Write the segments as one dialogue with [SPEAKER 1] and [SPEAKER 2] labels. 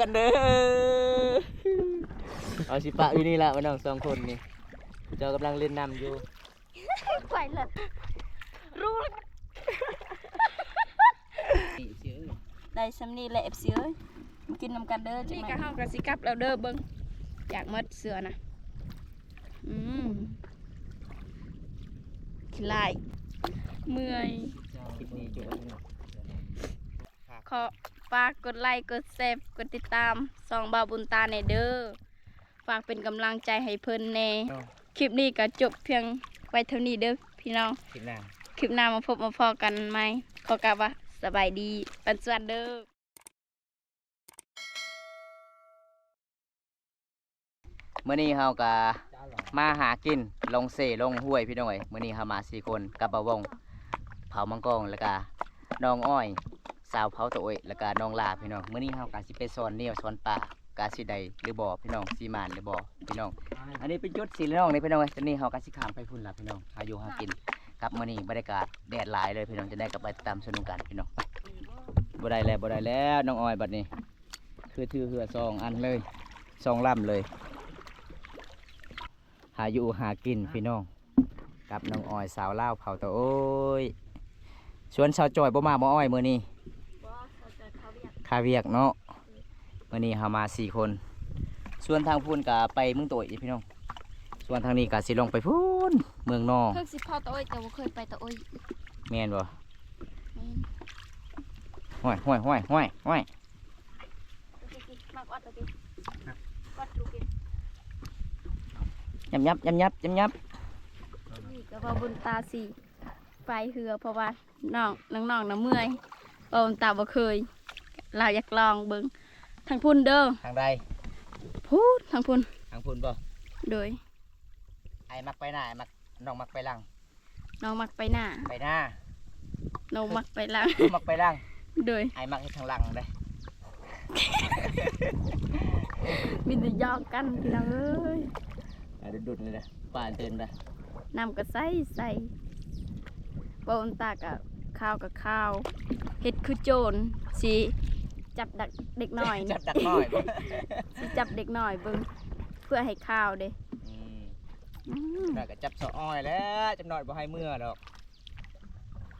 [SPEAKER 1] กันเด้อเอาสิปะอยู่นี่ละมาน้องสองคนนี่เจ้ากำลังเล่นน้ำอยู่
[SPEAKER 2] ไปเลยรู้แล้วได้สำนีแหละเอฟซีเอ้ยมากินน้ำกันเด้อจัง
[SPEAKER 3] นี่
[SPEAKER 2] ไหน
[SPEAKER 3] ก็เฮากระสิกลับแล้วเด้อเบิ่งอยากหมดเสือนะอืมขี้ลายเมื่อย
[SPEAKER 1] คลิปนี้จุด
[SPEAKER 3] ขอ ฝากกดไลค์ กดแชร์กดติดตามสองบาวบุญตาในเด้อ ฝากเป็นกำลังใจให้เพิ่นแน่ คลิปนี้ก็จบเพียงไว้เท่านี้เด้อพี่น้อง
[SPEAKER 1] คลิปหน้า
[SPEAKER 3] คลิปหน้ามาพบมาพอกันไหม ขอกลับว่าสบายดีปันสวัสดีเด้อ
[SPEAKER 1] เมื่อนี้เฮากะมาหากินลงเสลงห้วยพี่น้องเอ้ยมื่อนี้เฮามาสี่คนกับบะวงเผามังกรแล้วก็น้องอ้อยสาวเผาตะโอยแล้วก็น้องลาพี่น้องเมื่อนี้เฮากะสิไปสอนเนี่ยวสอนปลากาสิใดหรือบ่อพี่น้องสีมานหรือบ่อพี่น้อง อันนี้เป็นจุดสีน้องนี่พี่น้องเอ้ยตอนนี้เฮากะสิข้ามไปพุ่นละพี่น้องหาอยู่หากินกับมื่อนี้บรรยากาศแดดหลายเลยพี่น้องจะได้กลับไปตามสนุกกันพี่น้องบ่ได้แล้วบ่ได้แล้วน้องอ้อยบัดนี้ คือถือเหือซองอันเลยซองล่ำเลยหาอยู่หากินพี่น้องกับน้องอ้อยสาวเล่าเผาตะโอ้ยชวนชาวจอยบ่มาบ่อ้อยมื้อนี้ คาเวียกเนาะมื้อนี้เฮามาสี่คน ส่วนทางพูนก็ไปเมืองโตยอีกพี่น้อง ส่วนทางนี้ก็สิลงไปพูนเมืองนอก
[SPEAKER 3] เพิ่งสิพอตะโอยแต่ว่าเคยไปตะโอย
[SPEAKER 1] แม่นบ่
[SPEAKER 3] แม่น
[SPEAKER 1] ห้อยห้อยห้อยห้อยห้อย
[SPEAKER 3] มากวัดตะกี้วัดดูกิน
[SPEAKER 1] ยับยับยับยับยับยับ
[SPEAKER 3] นี่ก็ว่าบุญตาสีไปเหือเพราะว่าน้องน้องน้องๆน่ะเมื่อยเพราะบุญตาบ่เคย เราอยากลองเบิ่งทางพุ่นเด้อ
[SPEAKER 1] ทางใด
[SPEAKER 3] พูดทางพุ่น
[SPEAKER 1] ทางพูนบ่
[SPEAKER 3] โดย
[SPEAKER 1] ไอ้มักไปหน้าไอ้มักน้องมักไปหลัง
[SPEAKER 3] น้องมักไปหน้า
[SPEAKER 1] ไปหน้า
[SPEAKER 3] น้องมักไปหลัง
[SPEAKER 1] น้องมักไปหลัง
[SPEAKER 3] โดย
[SPEAKER 1] ไอ้มักให้ทางหลังเด้
[SPEAKER 3] มีแต่หยอกกันพี่น้องเอ้ย
[SPEAKER 1] อะดุดๆเลยนะป่านเต็มเลย
[SPEAKER 3] น้ำก็ใส่ใส่บ่บุญตากับข้าวกับข้าวเฮ็ดคือโจรสิ จับดักเด็กน้อย
[SPEAKER 1] จับดักน้อยบ่
[SPEAKER 3] สิจับเด็กน้อยเบิ่งเพื่อให้ข้าวเด้
[SPEAKER 1] อืม
[SPEAKER 3] อืม
[SPEAKER 1] น่าก็จับสะอ้อยแล้วจับหน่อยบ่ให้เมื่อดอก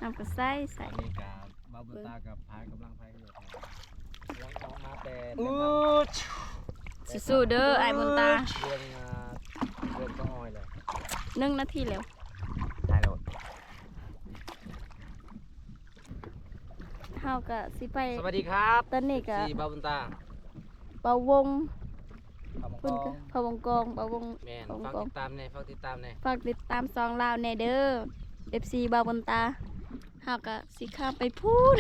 [SPEAKER 3] น้ำก็ใส่ใส่
[SPEAKER 4] ตอนนี้กับบาบุตากับพายกำลังพายกันอยู่ครับกำลังออกมาแต่
[SPEAKER 1] อู้
[SPEAKER 3] สู้ๆเด้อไอ้ายบุญตา
[SPEAKER 4] เรื่องอ่าเรื่องก็อ้อยเลย
[SPEAKER 3] หนึ่งนาทีแล้ว
[SPEAKER 1] ตายแล้ว
[SPEAKER 3] เฮาก็สิไป
[SPEAKER 4] สวัสดีครับ
[SPEAKER 3] ตอนนี้ก็
[SPEAKER 4] สี่บาบุตา
[SPEAKER 3] เป่าวง
[SPEAKER 1] ขอบ
[SPEAKER 3] เพิ่น
[SPEAKER 1] คุ
[SPEAKER 3] ก็
[SPEAKER 1] ณ
[SPEAKER 3] เป่าวงกองเป่าวง
[SPEAKER 4] แมน
[SPEAKER 3] ของ
[SPEAKER 4] ฝาก
[SPEAKER 3] กอง
[SPEAKER 4] ติดตามในฝากติดตามใน
[SPEAKER 3] ฝากติดตามซองลาวแน่เด้อ FC บาวบนตาเฮาก็สิข้ามไปพูด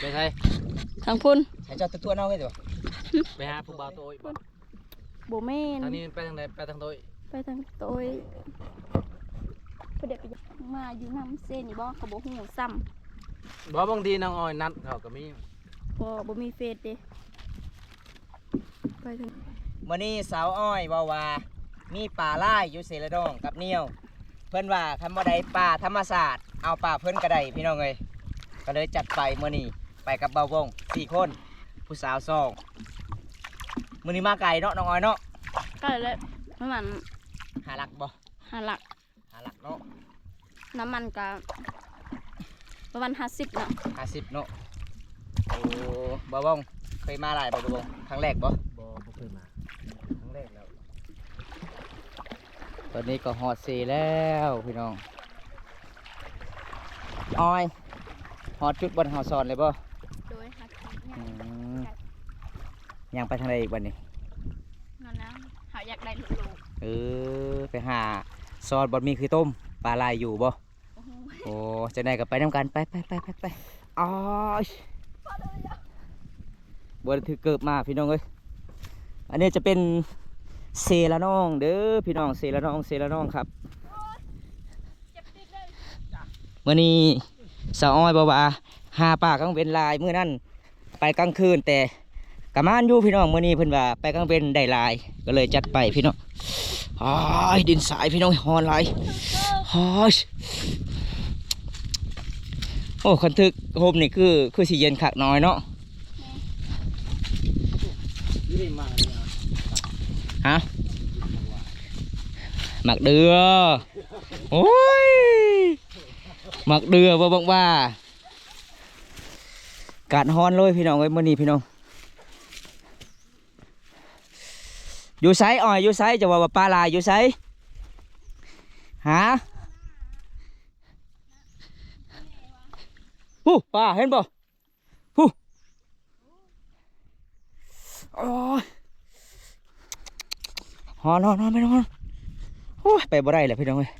[SPEAKER 4] ไปไทย
[SPEAKER 3] ทางพุ่น
[SPEAKER 1] ให้เจ้าตัวๆเอาไว้ตัว
[SPEAKER 4] ไปหาผู้บ่าวโตัวอีกบ่
[SPEAKER 3] บ่แม่น
[SPEAKER 4] ทางนี้ไปทางไหนไปทางโตัว
[SPEAKER 3] ไปทางโตยเพิ่นได้ไปมาอยู่นำเส้นนี่บ่เขาบ่ฮู้ซ้ำ
[SPEAKER 4] บ่บางทีน้องอ้อยนัดเขาก็มี
[SPEAKER 3] บ่บ่มีเฟซเด้ไปทาง
[SPEAKER 1] มื้อนี้สาวอ้อยเว้าว่ามีป่าลายอยู่เสระดองกับเหนียว เพิ่นว่าคำว่าใดป่าธรรมศาสตร์เอาป่าเพิ่นก็ได้พี่น้องเอ้ยก็เลยจัดไปมื้อนี้ไปกับเบาวงสี่คน ผู้สาวสองมื้อนี้มาไกลเนาะน้องอ้อยเนาะ
[SPEAKER 3] ก็เลยประมาณ
[SPEAKER 1] หาหลักบ่
[SPEAKER 3] ห้าหลัก
[SPEAKER 1] หาหลักเนาะ
[SPEAKER 3] น้ำมันก็ ประมาณ50เนาะ
[SPEAKER 1] ห้าสิบเนาะโอ้เบาวงเคยมาหลายบ่เบาวงครั้งแรกบ่
[SPEAKER 4] บ่บ่เคยมาครั้งแรกแล้ว
[SPEAKER 1] ตอนนี้ก็ฮอดสีแล้วพี่น้องอ้อยฮอดจุดบนเฮาสอนเลยบ่
[SPEAKER 3] โดยหักเนี่ย
[SPEAKER 1] อืมยังไปทางใดอีกวันนี้
[SPEAKER 3] นั่นนะเฮาอยากได้ลูก
[SPEAKER 1] เออไปหาซอสบอดมีคือต้มปลาลายอยู่บ่
[SPEAKER 3] ๆโอ้โอ้
[SPEAKER 1] จะได้กับไปน้ำกันไปไปไปไปไปอ้อยบนถือเกิบมาพี่น้องเอ้ยอันนี้จะเป็นเซละน้องเด้อพี่น้องเซละน้องเซละน้องครับเมื่อนี้สาวอ้อยบอกว่าหาปลากลางเวนลายเมื้อนั้นไปกลางคืนแต่กะมานอยู่พี่น้องเมื้อนี้เพิ่นว่าไปกลางเวนได้ลายก็เลยจัดไปพี่น้องอ้ายดินสายพี่น้องฮอนหลายฮอย อ้คันทึกโฮมนี่คือคือสิเย็นคักน้อยเนาะฮะหมักเดือโอ้ยหมักเดือบ่บังว่า กาดฮ้อนเลยพี่น้องเอ้มื้อนี้พี่น้องอยู่ไสอ้อยอยู่ไสจะว่าปลาลายอยู่ไสหา ฮู้ปลาเห็นบ่ฮู้โอ้ยฮอนฮอนฮอนไปน้องฮอนโอ้ยไปบ่ได้แหละพี่น้องเอ้ย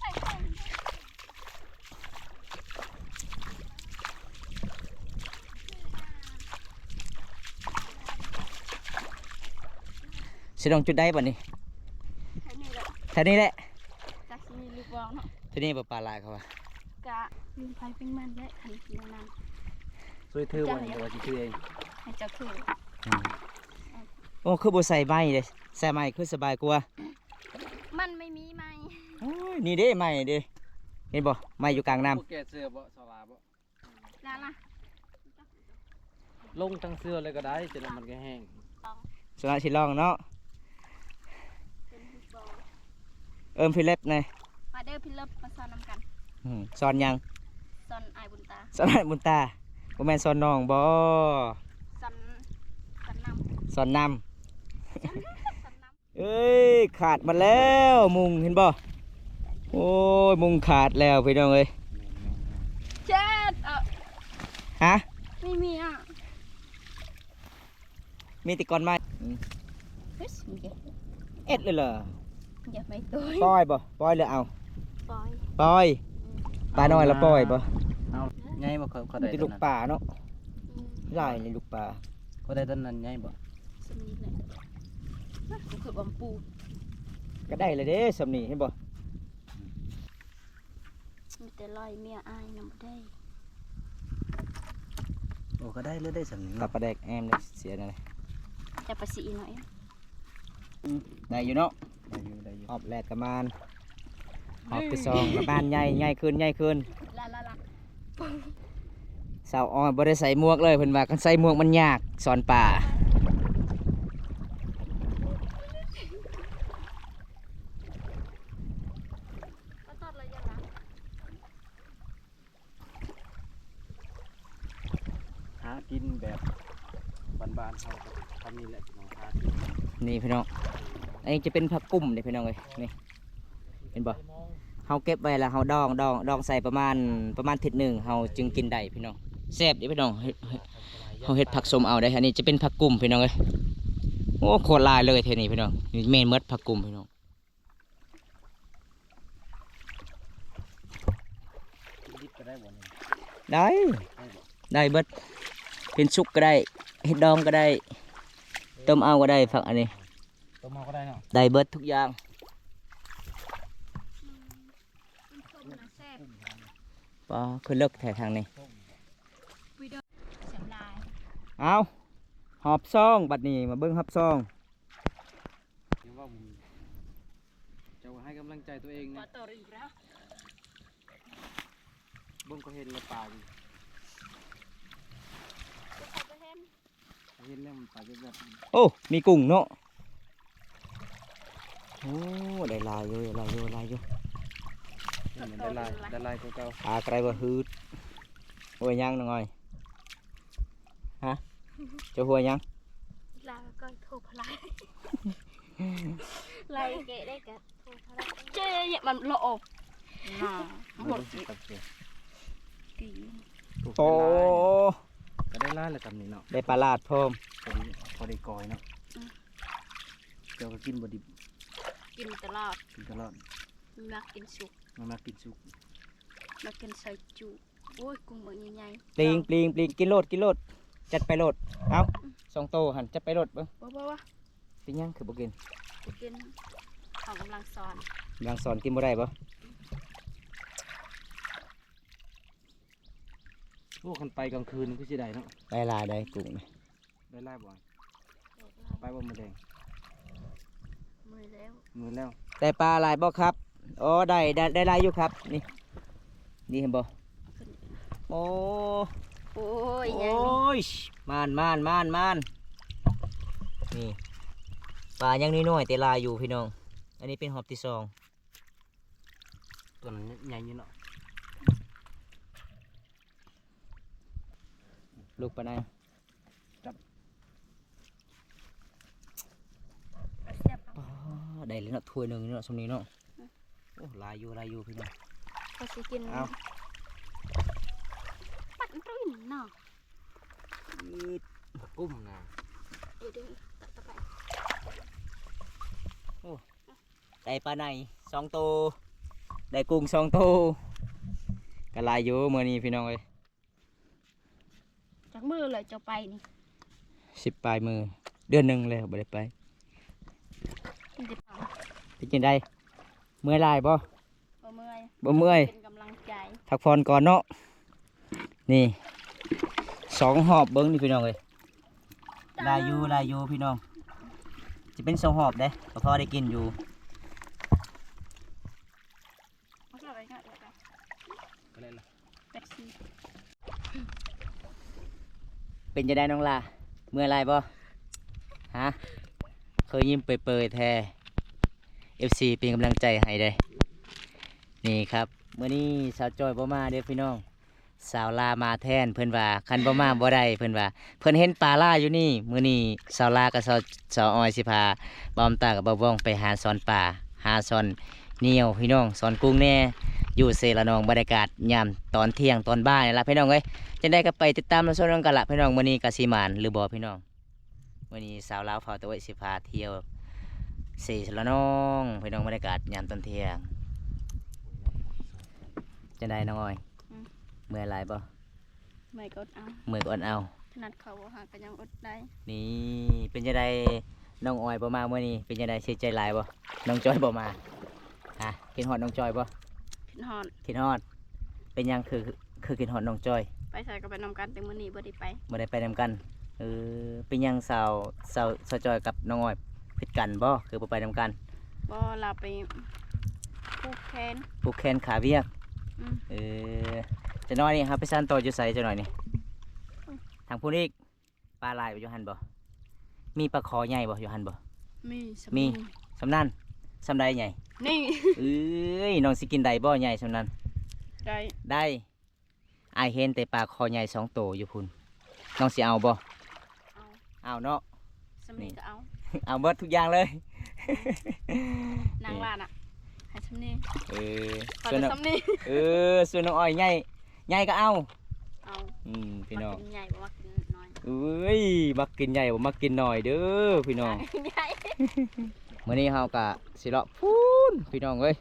[SPEAKER 1] สิลองจุดได้บ่นี่
[SPEAKER 3] แค่นี้แหละ
[SPEAKER 1] แท่นี้แหละ
[SPEAKER 3] จากที่มีลูกบอลเนาะ
[SPEAKER 1] แท่นี้บ่ปลาลายเขาว่า กะ
[SPEAKER 3] ลืมไฟเป็นมันและคันกินนาน
[SPEAKER 4] ช่วยถือบ่นี่ว่าสิถือเอง
[SPEAKER 3] ให้เจ้าคือ
[SPEAKER 1] โอ้คือบ่ใส่ไม้เด้ใส่ไม้คือสบายกว่า
[SPEAKER 3] มันไม่มีไหม
[SPEAKER 1] โอ้ยนี่เด้ไม้เด้เห็นบ่ไม้อยู่กลางน้ำ
[SPEAKER 4] พวกแกเสื้อบ่สลาบ่
[SPEAKER 3] นั่นล่ะ
[SPEAKER 4] ลงทั้งเสื้อเลยก็ได้จะได้มันก็แห้ง
[SPEAKER 1] สนะสิลองเนาะ
[SPEAKER 3] เป็นลูกบอล
[SPEAKER 1] เอิมพี่เล็บหน่อย
[SPEAKER 3] มาเด้อพี่เลิฟมาสอนนำกัน
[SPEAKER 1] อืม สอนหยัง
[SPEAKER 3] สอนอายบุญตา
[SPEAKER 1] สอนบุญตาบ่แม่นสอนน้องบ่
[SPEAKER 3] สอนสอนน
[SPEAKER 1] สอนนำำ
[SPEAKER 3] สอนน
[SPEAKER 1] เอ้ยขาดมาแล้วมุงเห็นบ่โอ้ยมุงขาดแล้วพี่น้องเอ้ยำ
[SPEAKER 3] เจ็ดเออ
[SPEAKER 1] ฮะ
[SPEAKER 3] ไม่มีอะ
[SPEAKER 1] มีแติกอนไม้อืม
[SPEAKER 3] เฮ้ยมีเยอะ
[SPEAKER 1] เอ็ดเลยเหรอ
[SPEAKER 3] อย่าไม่ตัว
[SPEAKER 1] ปล่อยบ่ปล่อยหรือเอา
[SPEAKER 3] ปล่อย
[SPEAKER 1] ปล่อย ปลาน้อยแล้วปล่อยบ่
[SPEAKER 4] เอาใหญ่บ่เขาเขา
[SPEAKER 1] มั
[SPEAKER 4] ได้
[SPEAKER 1] นจะ
[SPEAKER 4] ตั
[SPEAKER 1] ลู
[SPEAKER 4] ว
[SPEAKER 1] ก
[SPEAKER 4] นั้น
[SPEAKER 1] ป่าเนาะ
[SPEAKER 3] อืม
[SPEAKER 1] ลายเลยลูกป่า
[SPEAKER 4] เขาได้ตัวนั้นใหญ่บ่
[SPEAKER 3] สมีเลยนะก็คือบอมปู
[SPEAKER 1] ก็ได้เลยเด้สำนีเห็นบ่
[SPEAKER 3] มีแต่ลอยเมียอายนำบ่ได้
[SPEAKER 4] โอ้ก็ได้เลยได้สำนึก
[SPEAKER 1] กับปลาแดกแอมเลยเสียนั่นเลย
[SPEAKER 3] จะประสีหน่อย
[SPEAKER 1] ได้อยู่เนาะ
[SPEAKER 4] ได้อยู่ได้อยู่
[SPEAKER 1] ออบแลกกระมาน ออบไปซองกระมานใหญ่ใหญ่ขึ้นใหญ่ขึ้น
[SPEAKER 3] ลาลาลา
[SPEAKER 1] สาวอ้อยบ่ได้ใส่หมวกเลยเพิ่นว่าคันใส่หมวกมันยากสอนป่า
[SPEAKER 3] ก็ตอดเลยยังนะ
[SPEAKER 4] หากินแบบบ้านๆเขาก็ทำนี่แหละน้องหากิน
[SPEAKER 1] นี่พี่น้องอันนี้จะเป็นผักกุ้มนี่พี่น้องเอ้ยนี่เห็นบ่ เฮาเก็บไว้แล้วเฮาดองดองดองใส่ประมาณประมาณทิศหนึ่งเฮาจึงกินได้พี่น้องแซ่บเดิพี่น้องเฮ็ดเฮ็ดเฮาเฮ็ดผักสมเอาได้อันนี้จะเป็นผักกุ้มพี่น้องเอ้ยโอ้โคตรหลายเลยเท่านี้พี่น้องนี่เมนเมดผักกุ้มพี่น้อง
[SPEAKER 4] กินดิบก็ได้บ่นี่
[SPEAKER 1] ได้
[SPEAKER 4] ได้บ่
[SPEAKER 1] ได้เบิดเป็นซุปก็ได้เฮ็ดดองก็ได้ต้มเอาก็ได้ผักอันนี้
[SPEAKER 4] ต้มเอาก็ได้เนาะ
[SPEAKER 1] ได้เบิดทุกอย่าง
[SPEAKER 3] มันส้มนะแซ่บ
[SPEAKER 1] ปอคือเลิกแถวทางนี้
[SPEAKER 3] เสียงลาย
[SPEAKER 1] เอาหอบซองบัดนี้มาเบิ้งหอบซอง
[SPEAKER 4] เดี๋ยวว่าผมจะให้กำลังใจตัวเอง
[SPEAKER 3] มา
[SPEAKER 4] นะ
[SPEAKER 3] ต่ออีกแล้ว
[SPEAKER 4] เบิ่งก็เห็นแล้วปลาอยู่
[SPEAKER 3] จะเข้าไปเห็น
[SPEAKER 4] เห็นแล้วมันปลาจะแบบ
[SPEAKER 1] โอ้ มีกุ้งเนาะโอ้ได้หลายอยู่ได้หลายอยู่ได้หลายอยู่
[SPEAKER 4] เห็นมัน ได้ลายได้ลายเก่า
[SPEAKER 1] ปลากระไรบ่ฮืดหัวยังน้องอ้อยฮะเจะหัวยัง
[SPEAKER 3] ลาก็โทรพลายลายเกะได้กะโทรพลายเจ๊เนี่ยมันโลอบน่า
[SPEAKER 4] ๆ
[SPEAKER 3] หมด
[SPEAKER 4] สีย
[SPEAKER 3] กี
[SPEAKER 1] โอ้
[SPEAKER 4] ก็ได้ลายแล้วตำนี้เนาะ
[SPEAKER 1] ได้ปลาลาดพร้อม
[SPEAKER 4] พอดีพอดีกอยเนาะเจ้าก็กินบ่ดิบ
[SPEAKER 3] กินตลอด
[SPEAKER 4] กินตลอด
[SPEAKER 3] มักกินสุก
[SPEAKER 4] มันมากินสุก
[SPEAKER 3] มักกินใส่จุโอ้ยกุ้งเบางใหญ่ๆ
[SPEAKER 1] ปลิงปลิงปลิงกินโลดกินโลดจัดไปโลดเอาสองโตหันจัดไปโลดเบิ้ง
[SPEAKER 3] บ่บ่บ่
[SPEAKER 1] เป็นยังคือบ่กิน
[SPEAKER 3] กูกินของกำลังสอน
[SPEAKER 1] บางสอนกินบ่ได้บ่
[SPEAKER 4] พวกคันไปกลางคืนก็สิได้เนาะ
[SPEAKER 1] ได้หลายได้กุ้งนี่
[SPEAKER 4] ได้ลายบ่ไปบ่มาแดง
[SPEAKER 3] มือแล้ว
[SPEAKER 4] มือแล้ว
[SPEAKER 1] ได้ปลาหลายบ่ครับ อ๋อได้ได้ได้หลายอยู่ครับ นี่ นี่เห็นบ่โอ้
[SPEAKER 3] โอ้ย
[SPEAKER 1] โอ้
[SPEAKER 3] ยัง
[SPEAKER 1] ยมานมานมานมานนี่ปลายังน้อยๆแต่ลายอยู่พี่น้อง อันนี้เป็นหอบที่สอง
[SPEAKER 4] ตัวนั้นใหญ่อยู่เนาะ
[SPEAKER 1] ลูกปลาไหน
[SPEAKER 3] เสียบ
[SPEAKER 1] ปลาได้เลยเนาะถ้วยหนึ่งเนาะสมนี้เนาะ โอ้ลายอยู่ลายอยู่พี่น้อง
[SPEAKER 3] เขาสิกิน
[SPEAKER 1] เอา
[SPEAKER 3] ปัดปรื้นเนาะ
[SPEAKER 4] กุ้มนะ
[SPEAKER 3] เดี๋ยวเดี๋ยวตัดต่อไป
[SPEAKER 1] ได้ปลาไหนสองตัวได้กุ้งสองตัวก็ลายอยู่มื่อนี้พี่น้องเอ้ย
[SPEAKER 3] จากมือเลยจะไปนี่
[SPEAKER 1] สิบปลายมือเดือนหนึ่งเลยบ่ได้ไป
[SPEAKER 3] มันจะเผา
[SPEAKER 1] ไปกินได้เมื่อยลายบ่
[SPEAKER 3] บ่เมื่อย
[SPEAKER 1] บ่เมื่อย
[SPEAKER 3] เป็นกำลังใจ
[SPEAKER 1] พักผ่อนก่อนเนาะนี่สองหอบเบิ้งนี่พี่น้องเลยลายอยูลายอยูพี่น้อง จะเป็นสองหอบเด้ก็พอได้กินอยู่
[SPEAKER 3] เอาเข้าไปเข้าไป
[SPEAKER 4] ก็เลยล่ะ
[SPEAKER 3] เป็ดซี
[SPEAKER 1] เป็นจะได้น้องลาเมื่อไรบ่ฮะเคยยิ้มเปยๆแท้ FC เป็นกำลังใจให้ได้นี่ครับเมื่อนี้สาวจอยบ่มาเด้อพี่น้อง สาวลามาแทนเพิ่อนว่าคันบ่มาบ่ได้เพิ่อนว่า เพิ่อนเห็นปลาล่าอยู่นี่มื้อนี้สาวลากับสาวสาวออยสิพาบอมตากับบ่าวว่องไปหาสอนป่าหาสอนเนียวพี่น้องสอนกุ้งแน่อยู่เซละนองบรรยากาศยามตอนเที่ยงตอนบ่ายละพี่น้องเอ้ยจังได้ก็ไปติดตามเรับชมกันละพี่น้องมื้อนี้ก็สิมานหรือบ่พี่น้องมื้อนี้สาวลาวเฝ้าตะไว้สิพาเที่ยว เซละนองพี่น้องบรรยากาศยามตอนเที่ยงจังได้น้องอ้อยเมื่อยหลายบ่
[SPEAKER 3] ไม่กดเอา
[SPEAKER 1] เมื่อยก็อดเอา
[SPEAKER 3] ขนาดเขาบ่หาก็ยังอดได้
[SPEAKER 1] นี่เป็นจังไดน้องอ้อยบ่มามื้อนี้เป็นจังไดเสียใจหลายบ่น้องจอยบ่มาฮะกินฮอดน้องจอยบ่
[SPEAKER 3] พินหอน
[SPEAKER 1] กินฮอด เป็นหยังคือคือกินฮอดน้องจอย
[SPEAKER 3] ไปใส่ก็ไปนำกันแต่มื้อนี้บ่ได้ไป
[SPEAKER 1] บ่ได้ไปนำกันเออเป็นหยังสาวสาวสาวจอยกับน้องอ้อย ผิดกันบ่คือบ่ไปนำกัน
[SPEAKER 3] บ่ลาไปผูกแขน
[SPEAKER 1] ผูกแขนขาเวียก
[SPEAKER 3] อืม
[SPEAKER 1] เออจะน้อยนี่ครับไปซ่านต่ออยู่ไสจะหน่อยนี่ทางผู้นี้ปลาลายอยู่หันบ่มีปลาคอใหญ่บ่อยู่หันบ่
[SPEAKER 3] มีส
[SPEAKER 1] มีสำนันสำใดใหญ่
[SPEAKER 3] นี่
[SPEAKER 1] เอ้ยน้องสิกินได้บ่ใหญ่สำนัน
[SPEAKER 3] ได้
[SPEAKER 1] ได้อายเห็นแต่ปลาคอใหญ่สองโตวอยู่พุ่นน้องสิเอาบ่
[SPEAKER 3] เอา
[SPEAKER 1] เอาเนาะ
[SPEAKER 3] สำนีก็เอา
[SPEAKER 1] เอาเบิดทุกอย่างเลย
[SPEAKER 3] นางลานอะให้สำนี
[SPEAKER 1] เออ
[SPEAKER 3] ขอ
[SPEAKER 1] ส่วน
[SPEAKER 3] แต่
[SPEAKER 1] น้อง
[SPEAKER 3] สำนี
[SPEAKER 1] เออส่วนน้องอ้อยใหญ่ใหญ่ก็เอา
[SPEAKER 3] เอา
[SPEAKER 1] อืมพี่น้อง
[SPEAKER 3] มากินใหญ่บ่ว่ากินน้อย
[SPEAKER 1] เอ้ยมักกินใหญ่บ่มักกินหน่อยเด้อพี่น้อง
[SPEAKER 3] ใหญ่
[SPEAKER 1] มื้อนี้เฮากะสิเลาะพูนพี่น้องเอ้ย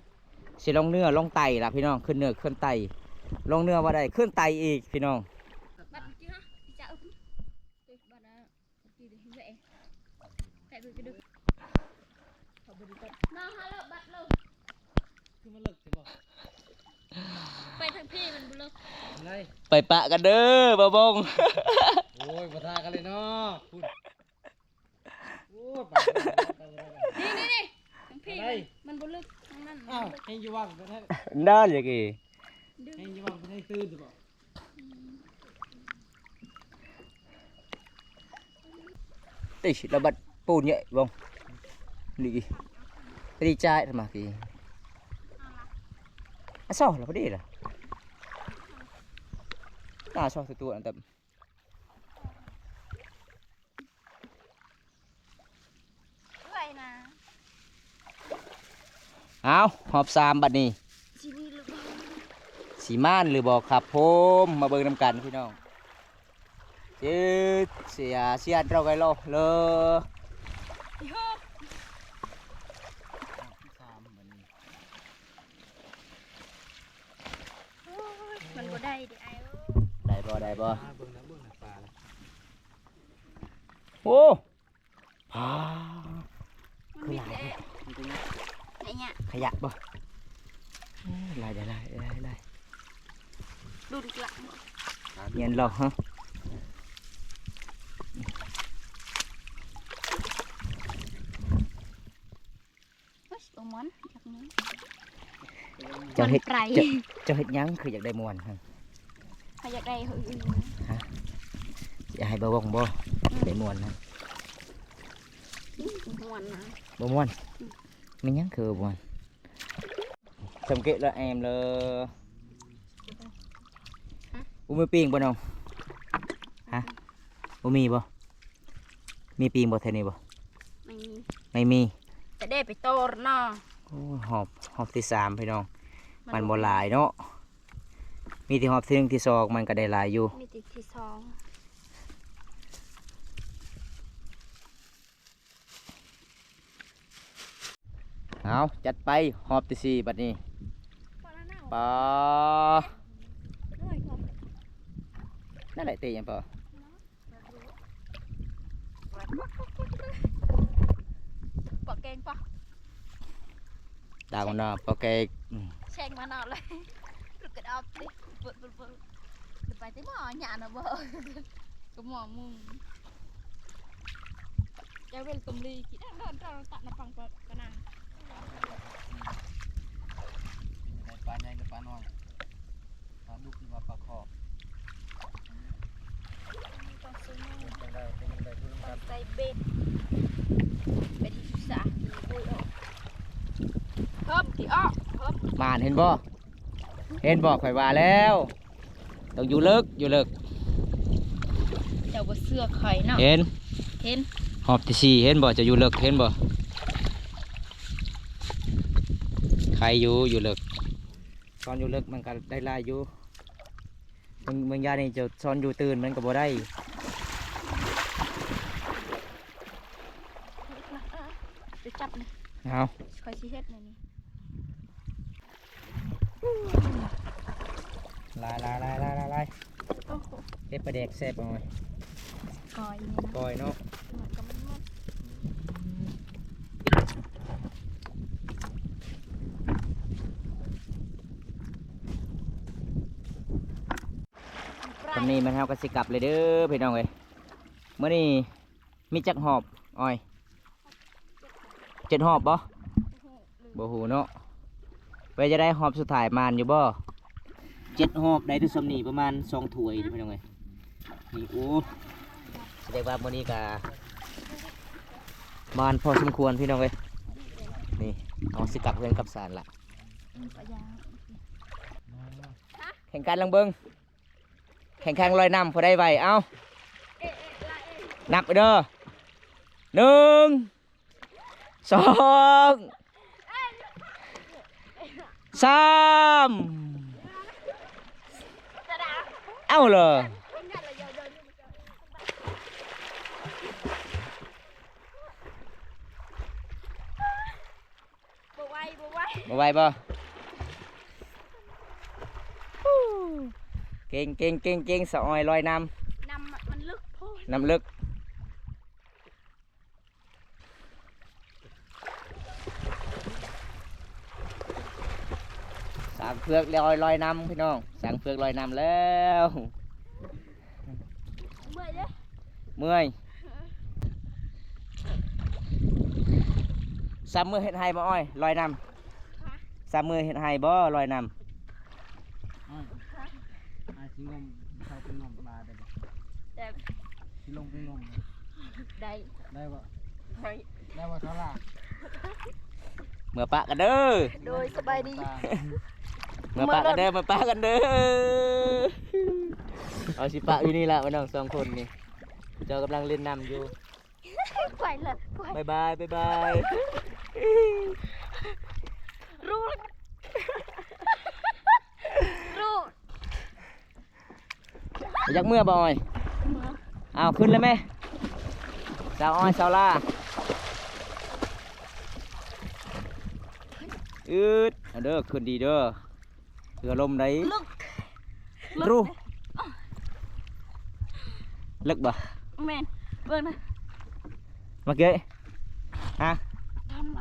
[SPEAKER 1] สิลงเนื้อลงไตล่ะพี่น้องขึ้นเนื้อขึ้นไตลงเนื้อบ่ได้ขึ้นไตอีกพี่น้อง
[SPEAKER 3] ไปทางพี่มันบ่เลิก
[SPEAKER 4] อะไร
[SPEAKER 1] ไปปะกันเด้อบ่บง
[SPEAKER 4] โอ้ยปะทากันเลยเนาะพูดโอ้ยไปไปไปไป
[SPEAKER 3] นี่นี่นี่ทางพี่มันบ่เลิกทางนั้น
[SPEAKER 4] อ้าวเฮงอยู่ว่างเป็นให้
[SPEAKER 1] นั่นอย่างงี้
[SPEAKER 4] เฮงอยู่ว่างเป็นให้ตื่นหรือเปล่า
[SPEAKER 1] ติระบัด ปูนใหญ่บ่งนี่ดีใจทำไมกี่อะซ้อแล้วพอดีล่ะน่าซ้อสักตัวอันแต่
[SPEAKER 3] เอ้ยนะ
[SPEAKER 1] เอาหอบสามบัดนี้
[SPEAKER 3] ชีวิตหรือเปล่า
[SPEAKER 1] สีม่านหรือบอกครับผมมาเบิ่งนำกันพี่น้องเจ๊เสียเสียนเราไกลโลเลย
[SPEAKER 3] อีโฮ
[SPEAKER 4] สามเหมือนนี้
[SPEAKER 3] โอ้ยมันบ่ได้เดิไอ้เอ้ย
[SPEAKER 1] ได้ บ่ได้บ่
[SPEAKER 4] มาเบิ่งนะเบิ่งนะปลานะ
[SPEAKER 1] โอ้พา
[SPEAKER 3] มันมีแต่ไอ้เนี่ย
[SPEAKER 1] ขยะบ่เอ้ยลายได้ลายได้ลาย
[SPEAKER 3] ดุนกลัง
[SPEAKER 1] เย็นหรอกฮะ
[SPEAKER 3] เฮ้ยโอมอนแบบนี้
[SPEAKER 1] เจ้าเฮ็ด
[SPEAKER 3] ไตร
[SPEAKER 1] เจ้าเจ้าเฮ็ดหยังคืออยากได้มวนฮะ
[SPEAKER 3] เขาอยากได้หือ
[SPEAKER 1] อยากให้บ่วงบ่ได้มวนนะ
[SPEAKER 3] ม่วนนะ
[SPEAKER 1] บ่ม่วนมันยังคือบ่ม่วนสำเกตแล้วแอมเลยอุ้มมือปิงบ่น้องฮะบ่มีบ่มีปิงบ่แถวนี้บ่
[SPEAKER 3] ไม่มี
[SPEAKER 1] ไม่มี
[SPEAKER 3] แต่ได้ไปโตรเนาะ
[SPEAKER 1] โอ้หอบหอบที่สามพี่น้องมันบ่หลายเนาะ มีที่หอบที่หนึ่งที่สองมันก็ได้หลายอยู่
[SPEAKER 3] มีติดที่สอง
[SPEAKER 1] เอาจัดไปหอบที่สี่บัดนี้
[SPEAKER 2] พอแล้วเน่า
[SPEAKER 1] ปอ
[SPEAKER 2] เหนื่อยพอ
[SPEAKER 1] นั่นแหละตียังปอ
[SPEAKER 3] ปอกแกงปะ
[SPEAKER 1] ดาวกันเนาะปอแกอืม
[SPEAKER 3] แช่งมานอนเลยรึ กระดอบดิเปิดเปิดเปิดเดี๋ยวไปที่หมอหยานะเบอร์ก็หมอมุงแกเวลตุมลีกินเดินเดินตัดน้ำปังปะกะนัง
[SPEAKER 4] ปลาใหญ่กับปลาน้อยปลาดุกหรือว่าปลาคอ
[SPEAKER 3] ต้องซื้อ
[SPEAKER 4] เป็นจังไดเป็นจังไดพูดน้ำกัน
[SPEAKER 3] ใส่เบ็ดเป็นที่สุสาปุยออกเพิ่มที่อ้อเพิ่ม
[SPEAKER 1] มานเห็นบ่ เห็นบ่ข่อยว่าแล้วต้องอยู่เลิกอยู่เลิก
[SPEAKER 3] เจ้าบ่เสื้อไข่เนาะ
[SPEAKER 1] เห็น
[SPEAKER 3] เห็น
[SPEAKER 1] หอบที่สี่เห็นบ่จะอยู่เลิกเห็นบ่ใครอยู่อยู่เลิกตอนอยู่เลิกมันก็ได้หลายอยู่มึงมึงยานี่จะซ้อนอยู่ตื่นมันก็บ่ได้
[SPEAKER 3] ไปจับนี่
[SPEAKER 1] เอา
[SPEAKER 3] คอยสิเฮ็ดนี่นี่
[SPEAKER 1] ลายลายลายลายลายลาย
[SPEAKER 3] โอ้โห
[SPEAKER 1] เฮ็ดปลาแดกแซ่บเอาไว้
[SPEAKER 3] กอยนี่นะ
[SPEAKER 1] ก้อยเนาะ
[SPEAKER 3] มันก็มันมัน
[SPEAKER 1] ตอนนี้มันเฮาก็สิกลับเลยเด้อพี่น้องเอ้ยมื้อนี้มีจักหอบอ้อยเจ็ดหอบบ่บ่ฮู้เนาะ ไว้จะได้หอบสุดท้ายมานอยู่บ่เจ็ดหอบได้ทุกสำนีประมาณสองถ้วยเด้อพี่น้องเอ้ยนี่โอ้แสดงว่ามื้อนี้ก็มานพอสมควรพี่น้องเอ้ยนี่เอาสิกลับเพื่อนกลับสารละ
[SPEAKER 3] ปลายาง
[SPEAKER 1] แข่งกันลังเบิงแข่งขันลอยน้ำพอได้ไวเอานับไปเด้อหนึ่งสอง สามเอาเลย
[SPEAKER 3] บ่ไหวบ่ไหว
[SPEAKER 1] มาไวบ่ เก่งเก่งเก่งเก่งสะออยลอยน้
[SPEAKER 3] น้ำมันลึกโพดำ
[SPEAKER 1] น้ำลึกสางเพือกลอยลอยน้ำพี่น้องสางเพือกลอยน้ำแล้ว
[SPEAKER 3] เมื่อยเด้อ
[SPEAKER 1] เมื่อยสามมือเห็ดไห้บ่อ้อยลอยน้ำสามมือเห็ดไห้บ่ลอยน้
[SPEAKER 4] อ้อยอ้ายสิงมเข้าไปงมปลาได้บ่
[SPEAKER 3] แต่
[SPEAKER 4] สิลงไปงม
[SPEAKER 3] ได้
[SPEAKER 4] ได้บ่
[SPEAKER 3] ได้
[SPEAKER 4] ได้บ่เท่าล่ะำ
[SPEAKER 1] เมื่อปะกันเด้อ
[SPEAKER 3] โดยสบายดี
[SPEAKER 4] ปลา
[SPEAKER 1] เมื่อปะกันเด้อเมื่อปะกันเด้อเอาสิปะอยู่นี่ละวันน้องสองคนนี่เจ้ากำลังเล่นน้ำอยู่
[SPEAKER 3] ไปเลยไป
[SPEAKER 1] บายบายบายบาย
[SPEAKER 3] รู้แล้วรู้
[SPEAKER 1] อยากเมื่อบ่อ้อยอ้าวขึ้นเลยไหมสาวอ้อยสาวล่าอืดเอาเด้อขึ้นดีเด้อ เรือลมได้
[SPEAKER 3] ลึก
[SPEAKER 1] รู้ลึกบ่
[SPEAKER 3] แม่นเบิ่งนะ
[SPEAKER 1] เมื่อกี้ฮะ
[SPEAKER 3] ทำไ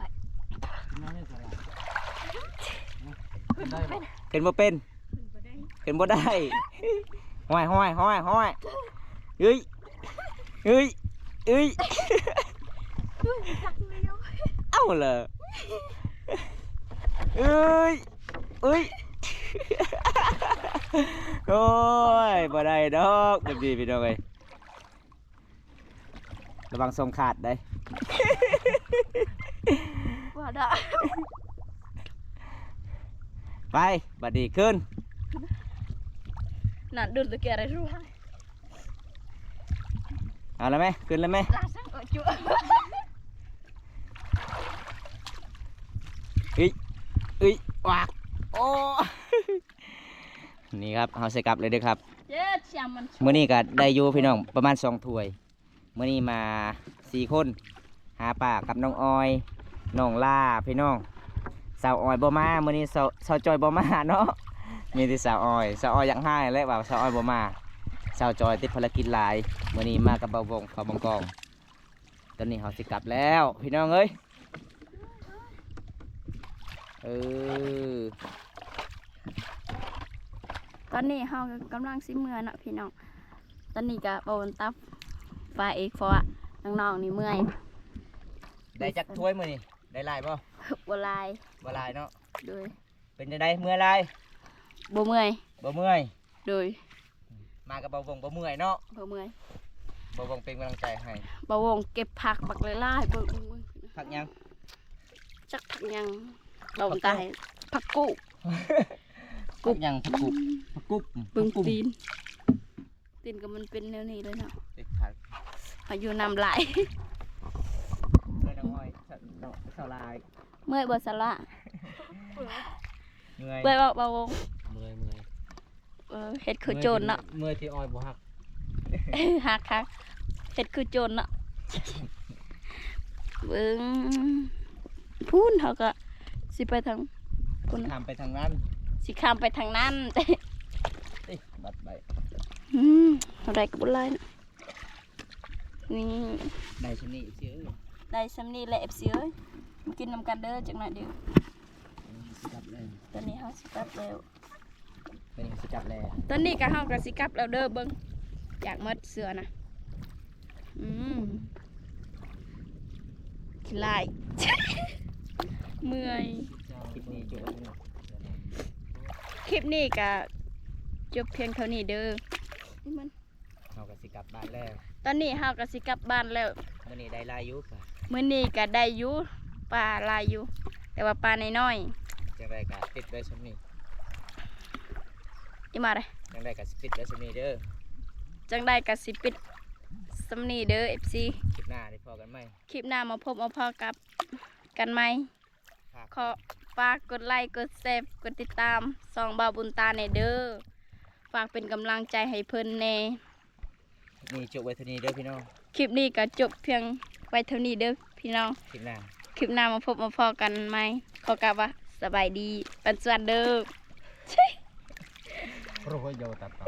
[SPEAKER 3] โอ้
[SPEAKER 1] ยบ่ได้ดอกแบบนี้พี่น้องเอ้ยระวังทรงขาดได้
[SPEAKER 3] ว่าได้
[SPEAKER 1] ไปบัดดีขึ้น
[SPEAKER 3] น่ะดูตะเกียอะไรรู้ไหม
[SPEAKER 1] เอาแล้วไหมขึ้นแล้วไหม
[SPEAKER 3] ลาสังเออจุ
[SPEAKER 1] อุ้ยวากโอ้ นี่ครับเอาใส่กลับเลยเด้อครับ
[SPEAKER 3] เจ็ดเสียงมัน
[SPEAKER 1] มื้อนี้ก็ได้อยู่พี่น้องประมาณสองถ้วยมื้อนี้มาสี่คนหาป่ากับน้องออยน้องล่าพี่น้องสาวออยบ่มามื้อนี้สาวสาวจอยบ่มาเนาะมีแต่สาวออยสาวออยอยากให้และว่าสาวออยบ่มาสาวจอยติดภารกิจหลายมื้อนี้มากับเบาวงเขาบงกอง ตอนนี้เขาสิกลับแล้ว พี่น้องเอ้ยเออ
[SPEAKER 3] ตอนนี้เฮาก็กำลังสิเมื่อเนาะพี่น้อง ตอนนี้ก็บ่นตับฟ้าเอกเพราะว่าน้องๆนี่เมื่อย
[SPEAKER 1] ได้จักถ้วยมื้อนี้ได้หลายบ่
[SPEAKER 3] บ่หลาย
[SPEAKER 1] บ่หลายเนาะ
[SPEAKER 3] โดย
[SPEAKER 1] เป็นจังไดเมื่อยหลาย
[SPEAKER 3] บ่เมื่อย
[SPEAKER 1] บ่เมื่อย
[SPEAKER 3] โดย
[SPEAKER 1] มากับเบาวงบ่เมื่อยเนาะ
[SPEAKER 3] บ่เมื่อย
[SPEAKER 1] เบาวงเป็นกำลังใจให้
[SPEAKER 3] บ่วงเก็บผักบักหลายๆเบิ่งเบิ่งเบิ่ง
[SPEAKER 1] พักยัง
[SPEAKER 3] จักผักหยังเราตายผักกุ
[SPEAKER 1] กุ๊บยังพักกุ๊บพักกุ๊บ
[SPEAKER 3] เบิ่งตีนตีนก็มันเป็นแนวนี้เลยเนาะ
[SPEAKER 1] ติดผัก
[SPEAKER 3] อายุนำหลาย
[SPEAKER 1] เมื่อยน้องอ้อยสะน้องสาวลาย
[SPEAKER 3] เมื่อยบ่สละ
[SPEAKER 1] เมื่อย
[SPEAKER 3] เมื่อยบ่บ่วง
[SPEAKER 4] เมื่อยเมื่อย
[SPEAKER 3] เออเฮ็ดคือโจรเนาะ
[SPEAKER 4] เมื่อยที่อ้อยบ่ฮัก
[SPEAKER 3] หักคักเฮ็ดคือโจรเนาะเบิ่งพูนเขาก็สิไปทางพุ่นน่ะ
[SPEAKER 1] ทำไปทางนั้น
[SPEAKER 3] สิข้ามไปทางนั้น
[SPEAKER 1] เอ้ยบัดไป
[SPEAKER 3] อืมอะไรก็บ่ไล่นะนี่
[SPEAKER 1] ได้ชนิดเชื่อ
[SPEAKER 3] ได้สำนีแหละ FC เอ้ยมากินนำกันเด้อจังหน่อยเดียว
[SPEAKER 1] สกลับเลย
[SPEAKER 3] ตอนนี้เฮาสิกลับแล้ว
[SPEAKER 1] เป็นสกลับแล้ว
[SPEAKER 3] ตอนนี้ก็เฮาก็สิกลับแล้วเด้อเบิ่งอยากหมดเสือนะอืมขี้ลายเมื่อย
[SPEAKER 1] คลิปนี้จบไว้ที่นี่
[SPEAKER 3] คลิปนี้ก็จบเพียงเท่านี้เด้อนี่มัน
[SPEAKER 1] เราก็สิกลับบ้านแล้ว
[SPEAKER 3] ตอนนี้เฮาก็สิกลับบ้านแล้ว
[SPEAKER 1] มื่อนี้ได้ลายอยุค่ะ
[SPEAKER 3] มื้อนี้ก็ได้อยู่ปลาหลายอยู่ แต่ว่าปลาน้อย
[SPEAKER 1] จังไรก็ปิดไว้ชมนี้
[SPEAKER 3] ๆอีมาเลย
[SPEAKER 1] จังไรก็สิปิดไว้ชมนี้เด้อ
[SPEAKER 3] จังได้ก็สิปิดสำนีเด้อ FC
[SPEAKER 1] คลิปหน้าได้พอกันไหม
[SPEAKER 3] คลิปหน้ามาพบมาพอกับกันไหม
[SPEAKER 1] ครับ
[SPEAKER 3] ขอ ฝากกดไลค์ กดแชร์กดติดตามสองบาวบุญตาในเด้อ ฝากเป็นกำลังใจให้เพิ่นแน่
[SPEAKER 1] นี่จบไว้เท่านี้เด้อพี่น้อง
[SPEAKER 3] คลิปนี้ก็จบเพียงไว้เท่านี้เด้อพี่น้อง
[SPEAKER 1] คลิปหน้า
[SPEAKER 3] คลิปหน้ามาพบมาพอกันไหม ขอกลับว่าสบายดี ปันสวัสดีเด้อ
[SPEAKER 4] โรยโยตัดต่อ